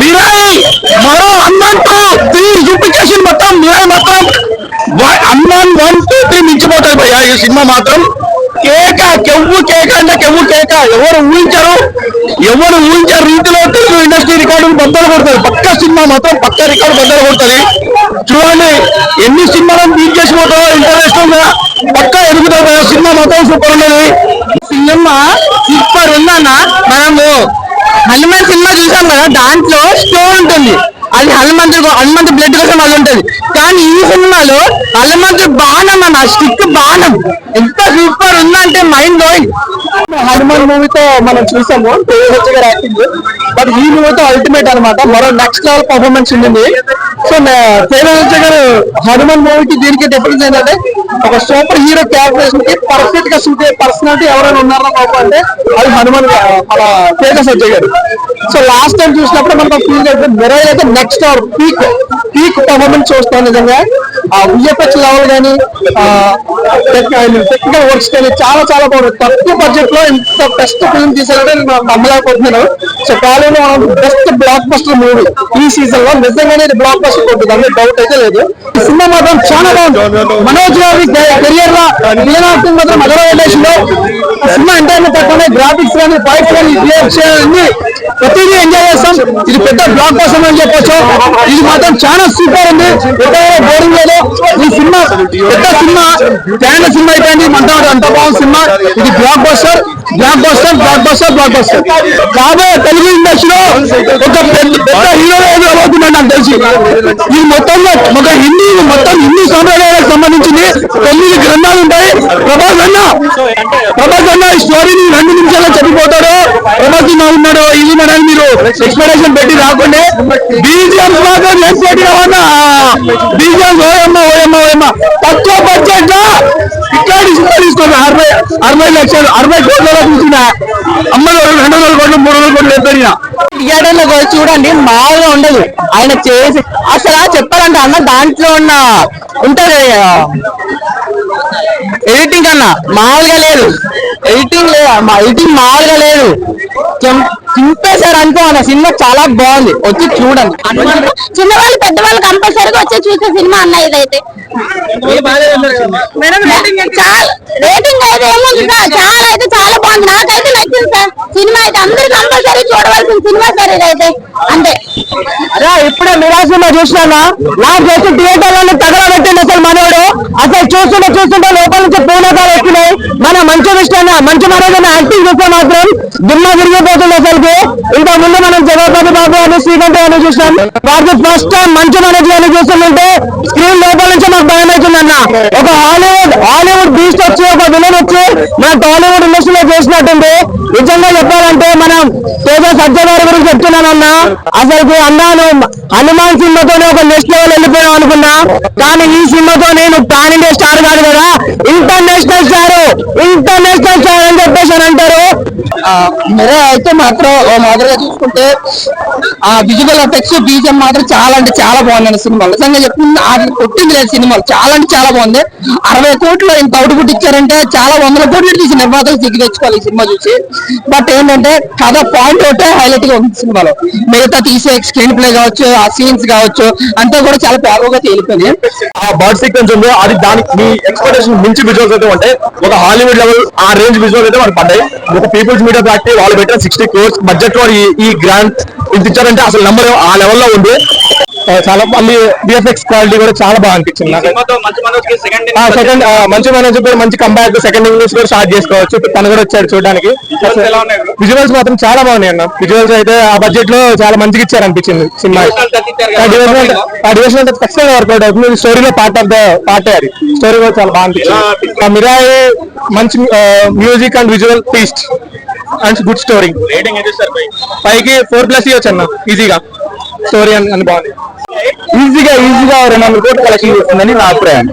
మీరాయి! మరో Hanuman two three చూపించేసింది మొత్తం మీరాయి మొత్తం. వా- హనుమాన్ వన్ టూ త్రీ మించిపోతాయి భయ్యా ఈ సినిమా మాత్రం. కేక కెవ్వు కేక అంటే కెవ్వు కేక. ఎవరు ఊహించరు? ఎవరు ఊహించరు రీతిలో తెలుగు ఇండస్ట్రీ రికార్డు బద్దలు కొడుతుంది. పక్క సినిమా మాత్రం పక్క రికార్డు బద్దలు కొడుతుంది. చూడండి ఎన్ని సినిమాలను బీట్ చేసి పోతారో ఇంటర్నేషనల్గా పక్క ఎదుగుతారు సినిమా మాత్రం సూపర్ ఉన్నది సినిమా సూపర్ ఉందన్నా మనము హనుమాన్ సినిమా చూసాం కదా దాంట్లో స్టోన్ ఉంటుంది. అది హనుమంతుడు హనుమంతు బ్లడ్ కోసం అది ఉంటుంది. కానీ ఈ సినిమాలో హనుమంతుడు బాణం అన్న స్టిక్ బాణం ఎంత సూపర్ ఉందంటే మైండ్ బ్లోయింగ్ హనుమాన్ మూవీతో మనం చూసాము తేజ గారి యాక్టింగ్ బట్ ఈ మూవీతో అల్టిమేట్ అన్నమాట. మరో నెక్స్ట్ లెవెల్ పర్ఫార్మెన్స్ ఉంది సో తేజ గారు హనుమాన్ మూవీకి దీనికి డిఫరెన్స్ ఏంటంటే ఒక సూపర్ హీరో క్యారెక్టరేషన్కి పర్ఫెక్ట్గా సూట్ పర్సనాలిటీ ఎవరైనా ఉన్నారో బాబు అంటే అది హనుమాన్ మన తేజ సజ్జయ్ గారు. సో లాస్ట్ టైం చూసినప్పుడు మనకు ఫీల్ అయితే అయితే next hour peak peak performance చూస్తాం నిజంగా. విఎఫ్ఎక్స్ లెవెల్ కానీ టెక్నికల్ వర్క్స్ కానీ చాలా చాలా బాగుంది తక్కువ బడ్జెట్లో ఇంత బెస్ట్ ఫిల్మ్ తీసారంటే నేను నమ్మలేకపోతున్నాను. సో కాలేజీలో మనం బెస్ట్ బ్లాక్ బస్టర్ మూవీ ఈ సీజన్లో నిజంగానే ఇది బ్లాక్ బస్టర్ కొట్టింది అందులో డౌట్ అయితే లేదు. ఈ సినిమా మాత్రం చాలా బాగుంది. మనోజ్ గారి కెరియర్లో యాక్టింగ్ మాత్రం మధుర లో సినిమా ఎంటర్టైన్మెంట్ తక్కువనే గ్రాఫిక్స్ కానీ ఫైట్స్ కానీ అన్ని ప్రతిదీ ఎంజాయ్ చేస్తాం. ఇది పెద్ద బ్లాక్ బస్టర్ అని చెప్పొచ్చు. ఇది మాత్రం చాలా సూపర్ ఉంది. ఎక్కడ బోరింగ్ సినిమాలో ఈ సినిమా పెద్ద సినిమా క్యాన్ సినిమా అయిపోయింది అంతా అంత బాగుంది సినిమా. ఇది blockbuster blockbuster blockbuster blockbuster కాబోయే తెలుగు ఇండస్ట్రీలో ఒక పెద్ద పెద్ద హీరో ఎదురవుతుందని నాకు తెలిసి. ఇది మొత్తంలో ఒక హిందీ మొత్తం హిందీ సాంప్రదాయాలకు సంబంధించింది తొమ్మిది గ్రంథాలు ఉంటాయి. ప్రభాస్ అన్న ప్రభాస్ అన్న ఈ స్టోరీని రెండు నిమిషాల్లో చెప్పిపోతాడు. ప్రభాస్ సినిమా ఉన్నాడు ఇది మనల్ని మీరు ఎక్స్ప్లెనేషన్ పెట్టి రాకుండా. బీజిఎం మాత్రం ఏం పోటీ కావన్నా బీజిఎం ఓయమ్మ ఓయమ్మ ఓయమ్మ. తక్కువ బడ్జెట్లో ఇట్లాంటి అరవై అరవై లక్షలు అరవై కోట్లలో తీసుకున్నా అమ్మలు రెండు వందల కోట్లు మూడు వందల కోట్లు ఎత్తడినా థియేటర్లో పోయి చూడండి మామూలుగా ఉండదు. ఆయన చేసి అసలు చెప్పాలంటే అన్న దాంట్లో ఉన్న ఉంటది. ఎడిటింగ్ అన్న మామూలుగా లేదు. ఎడిటింగ్ లేదా ఎడిటింగ్ మామూలుగా లేదు. చింపేశారు అనుకో అన్న సినిమా చాలా బాగుంది. వచ్చి చూడండి. చిన్నవాళ్ళు పెద్దవాళ్ళు కంపల్సరీగా వచ్చి చూసే సినిమా అన్న ఇదైతే. చాలా రేటింగ్ అయితే ఏముంది సార్? చాలా అయితే చాలా బాగుంది. నాకైతే నచ్చింది సార్. సినిమా అయితే అందరు కంపల్సరీ చూడవలసిన సినిమా ఇదైతే అంతే అరే ఇప్పుడే మిరాజ్ సినిమా చూసినా నాకు తెలిసి థియేటర్ తగలబెట్టింది అసలు మనోడు. అసలు చూస్తుంటే చూస్తుంటే లోపల నుంచి పూనకాలు వచ్చినాయి. మన మంచి విషయాన్ని మంచి మనోజు యాక్టింగ్ చూస్తే మాత్రం దిమ్మ తిరిగిపోతుంది అసలు ఇంత ముందు మనం జగపతి బాబు అని శ్రీకంఠ అని చూసినాం. వారికి ఫస్ట్ టైం మంచి మనోజ్ అని చూస్తుంటే స్క్రీన్ లోపల నుంచి మాకు భయం అవుతుందన్న ఒక హాలీవుడ్ హాలీవుడ్ బీస్ట్ వచ్చి ఒక విలన్ వచ్చి మన టాలీవుడ్ ఇండస్ట్రీలో చేసినట్టుంది. నిజంగా చెప్పాలంటే మనం తేజ సత్య గారి గురించి అనుకున్నానన్నా అసలు అన్నాను హనుమాన్ సినిమాతోనే ఒక నెక్స్ట్ లెవెల్ వెళ్ళిపోయాం అనుకున్నా. కానీ ఈ సినిమాతో నేను పాన్ ఇండియా స్టార్ కాదు కదా. ఇంటర్నేషనల్ స్టార్ ఇంటర్నేషనల్ స్టార్ అని చెప్పేసి అని అంటారు మరే అయితే మాత్రం ఓ మాదిరిగా చూసుకుంటే ఆ విజువల్ ఎఫెక్ట్స్ బీజం మాత్రం చాలా అంటే చాలా బాగుంది సినిమాలు. నిజంగా చెప్తుంది అది కొట్టింది లేదు సినిమాలు. చాలా అంటే చాలా బాగుంది. అరవై కోట్లు ఇంత అవుట్పుట్ ఇచ్చారంటే చాలా వందల కోట్లు తీసి నిర్మాతలు దిగి తెచ్చుకోవాలి ఈ సినిమా చూసి. బట్ ఏంటంటే కథ పాయింట్ ఒకటే హైలైట్గా ఉంది సినిమాలో. మిగతా తీసే స్క్రీన్ ప్లే కావచ్చు ఆ సీన్స్ కావచ్చు అంతా కూడా చాలా పేరుగా తేలిపోయింది. ఆ బర్డ్ సీక్వెన్స్ ఉందో అది దానికి మీ ఎక్స్పెక్టేషన్ మించి విజువల్స్ అయితే ఉంటాయి ఒక హాలీవుడ్ లెవెల్ ఆ రేంజ్ విజువల్ అయితే మనకు పడ్డాయి. ఒక పీపుల్స్ మీడియా ఫ్యాక్టరీ వాళ్ళు పెట్టిన సిక్స్టీ క్రోర్స్ బడ్జెట్లో ఈ- గ్రాంట్ గ్రాండ్ ఇంత ఇచ్చారంటే అసలు నెంబర్ ఆ లెవెల్లో ఉంది చాలా మళ్ళీ విఎఫ్ఎక్స్ క్వాలిటీ కూడా చాలా బాగా అనిపించింది సెకండ్ మంచి మేనేజర్ కూడా మంచి కంబ్యాక్ సెకండ్ ఇంగ్లీష్ కూడా స్టార్ట్ చేసుకోవచ్చు. తను కూడా వచ్చాడు చూడడానికి. విజువల్స్ మాత్రం చాలా బాగున్నాయి అన్న. విజువల్స్ అయితే ఆ బడ్జెట్లో చాలా మంచిగా ఇచ్చారు అనిపించింది సినిమా. డివిజన్ ఖచ్చితంగా వర్కౌట్ అవుతుంది. స్టోరీలో పార్ట్ ఆఫ్ ద పార్ట్ అది. స్టోరీ కూడా చాలా బాగా అనిపించింది. ఆ మిరాయి మంచి music and visual taste and good story పైకి? ఫోర్ ప్లస్ ఇవ్వచ్చు అన్న ఈజీగా స్టోరీ అని బాగుంది ఈజీగా ఈజీగా రెండు వందల కోట్లు కలెక్షన్ చేస్తుందని నా అభిప్రాయం.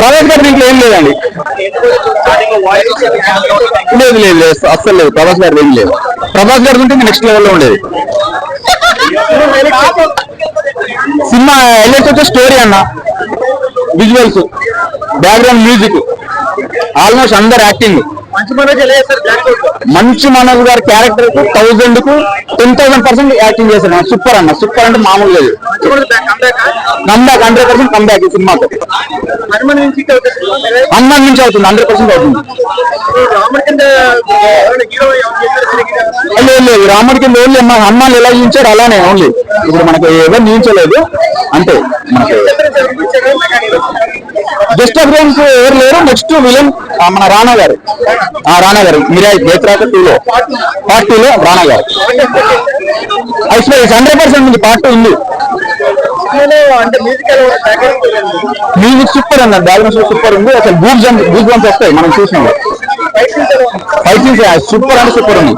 ప్రభాస్ గారి దీంట్లో ఏం లేదండి. లేదు లేదు లేదు అస్సలు లేదు. ప్రభాస్ గారు ఏం లేదు. ప్రభాస్ గారి ఉంటే నెక్స్ట్ లెవెల్లో ఉండేది. సినిమా హైలైట్స్ వచ్చే స్టోరీ అన్న. విజువల్స్ బ్యాక్గ్రౌండ్ మ్యూజిక్ ఆల్మోస్ట్ అందరు యాక్టింగ్ మంచి మనోజ్ గారి క్యారెక్టర్కు థౌసండ్కు టెన్ థౌసండ్ పర్సెంట్ యాక్టింగ్ చేశారు. సూపర్ అన్న సూపర్ అంటే మామూలు లేదు. కంబ్యాక్ హండ్రెడ్ పర్సెంట్ కంబ్యాక్ ఈ సినిమాకు. హనుమాన్ నుంచి అవుతుంది హండ్రెడ్ పర్సెంట్ అవుతుంది రాముడి కింద లేదు లేదు రాముడికి ఓన్లీ మన హనుమాన్ ఎలా చూపించాడు అలానే ఓన్లీ. ఇప్పుడు మనకి ఎవరు చూపించలేదు అంతే మనకి గెస్ట్ అఫరెన్స్ ఎవరు లేరు? నెక్స్ట్ విలన్ మన రానా గారు. ఆ రానా గారు. మీరే నేత్రాక టూలో పార్ట్ టూలో రానా గారు. హండ్రెడ్ పర్సెంట్ ఉంది. పార్ట్ టూ ఉంది. మ్యూజిక్ సూపర్ అన్న బ్యాక్గ్రౌండ్ సూపర్ ఉంది. అసలు గూడ్ జంప్ గూడ్ వస్తాయి. మనం చూసినాం ఫైట్ సూపర్ అంటే సూపర్ ఉంది.